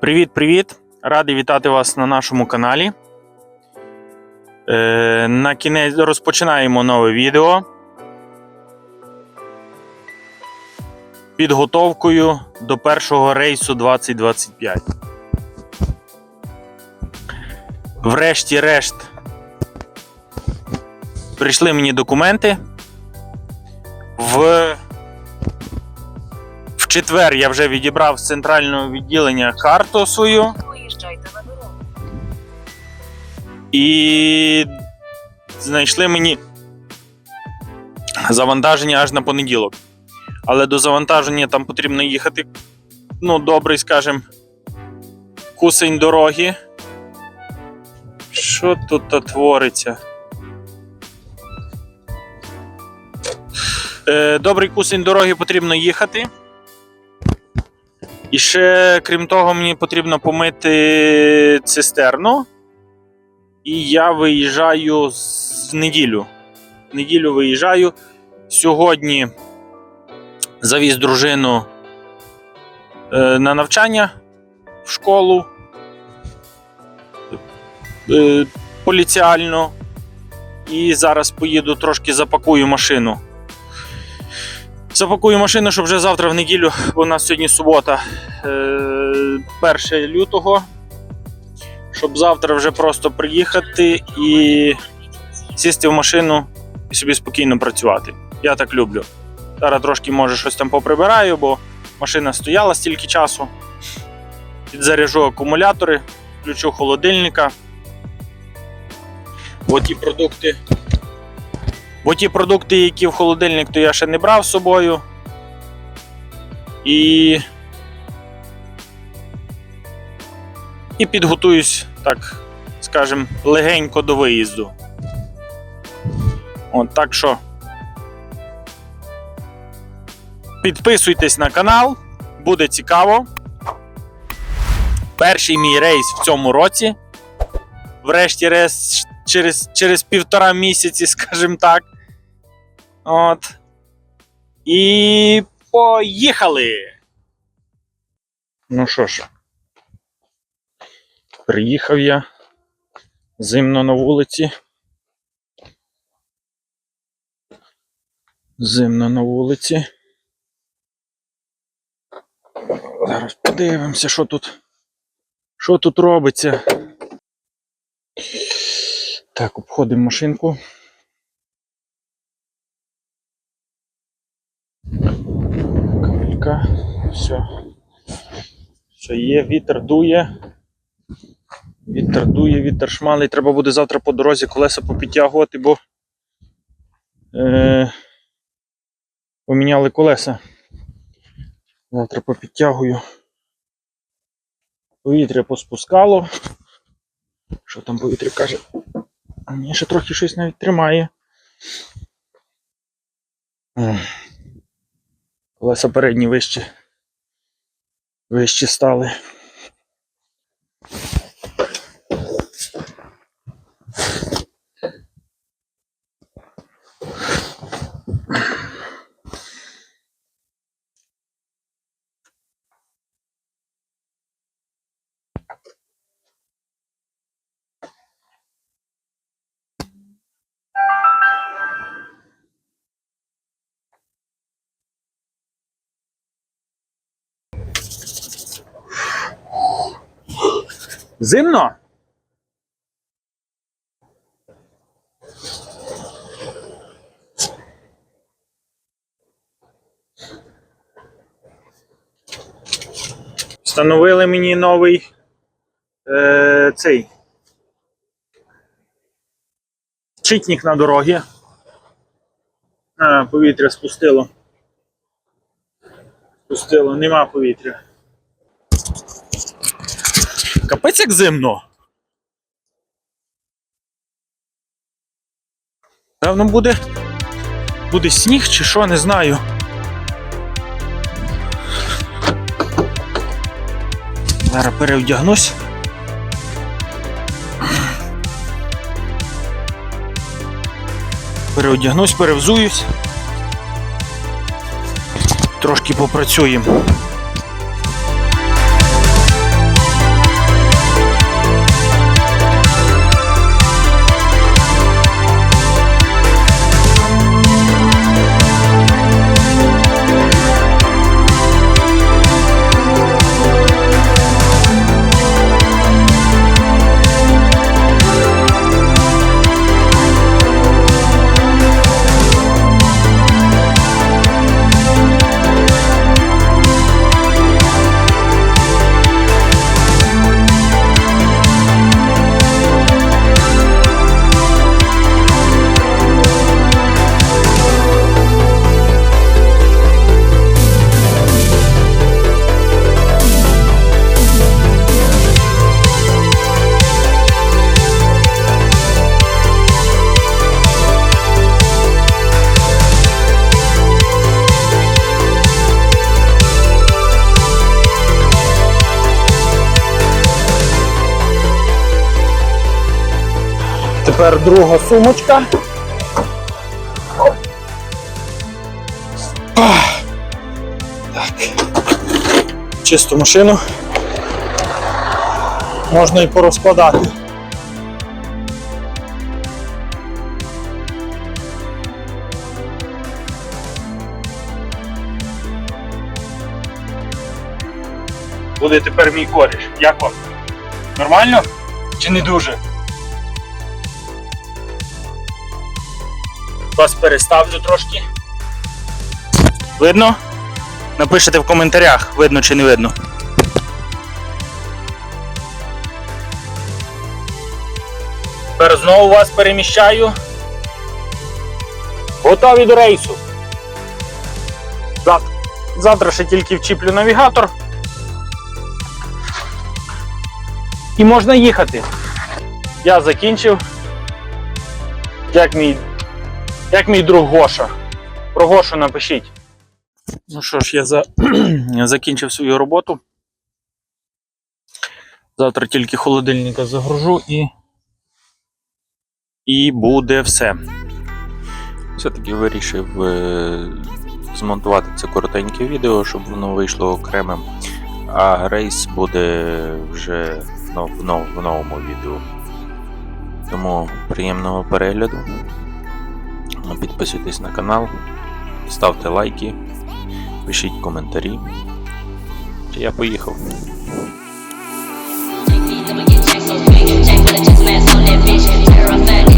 Привіт-привіт! Радий вітати вас на нашому каналі. Е, на кінець розпочинаємо нове відео. Підготовкою до першого рейсу 2025. Врешті-решт прийшли мені документи. В в четвер я вже відібрав з центрального відділення карту свою Виїжджайте на дорогу. і знайшли мені завантаження аж на понеділок. Але до завантаження там потрібно їхати, ну, добрий, скажімо, кусень дороги. Що тут твориться? Е, Добрий кусень дороги потрібно їхати. І ще, крім того, мені потрібно помити цистерну. І я виїжджаю з- неділю. В неділю виїжджаю. Сьогодні завіз дружину е, на навчання в школу е, поліціальну. І зараз поїду трошки запакую машину. Запакую машину, щоб вже завтра в неділю, у нас сьогодні субота, е, 1 лютого. Щоб завтра вже просто приїхати і сісти в машину і собі спокійно працювати. Я так люблю. Зараз трошки може щось там поприбираю, бо машина стояла стільки часу. Підзаряжу акумулятори, включу холодильника. Бо ті продукти. Бо ті продукти, які в холодильник, то я ще не брав з собою. І. І підготуюсь, так скажем, легенько до виїзду. От так що. Підписуйтесь на канал, буде цікаво. Перший мій рейс в цьому році. Врешті-решт через, через півтора місяці, скажімо так. От. І поїхали! Ну що ж, приїхав я зимно на вулиці. Зимно на вулиці. Зараз подивимося, що тут. Що тут робиться. Так, обходимо машинку. Капелька. Все. Все є, вітер дує. Вітер дує, вітер шмалий. Треба буде завтра по дорозі колеса попідтягувати, бо е, поміняли колеса. Завтра попідтягую. Повітря поспускало. Що там повітря каже? А Ні, ще трохи щось навіть тримає. Колеса передні вище. Вище стали. Зимно? Встановили мені новий е, цей читник на дорогі. А, повітря спустило. Спустило, нема повітря. Капець як зимно. Певно буде. Буде сніг чи що, не знаю. Зараз перевдягнусь. Переодягнусь, перевзуюсь. Трошки попрацюємо. Тепер друга сумочка. Так. Чисту машину. Можна і порозкладати. Буде тепер мій коріш. Як вам? Нормально? Чи не дуже? Вас переставлю трошки. Видно? Напишите в коментарях, видно чи не видно. Тепер знову вас переміщаю. Готові до рейсу. Завтра, завтра ще тільки вчіплю навігатор. І можна їхати. Я закінчив. Як мій, як мій друг Гоша. Про Гошу напишіть. Ну що ж, я за... закінчив свою роботу. Завтра тільки холодильника загружу і. І буде все. Все-таки вирішив е, змонтувати це коротеньке відео, щоб воно вийшло окремим. А рейс буде вже в, нов- в, в новому відео. Тому приємного перегляду. Ну, підписуйтесь на канал, ставте лайки, пишіть коментарі. Я поїхав. Jack with a chest mask on that bitch, terrifying.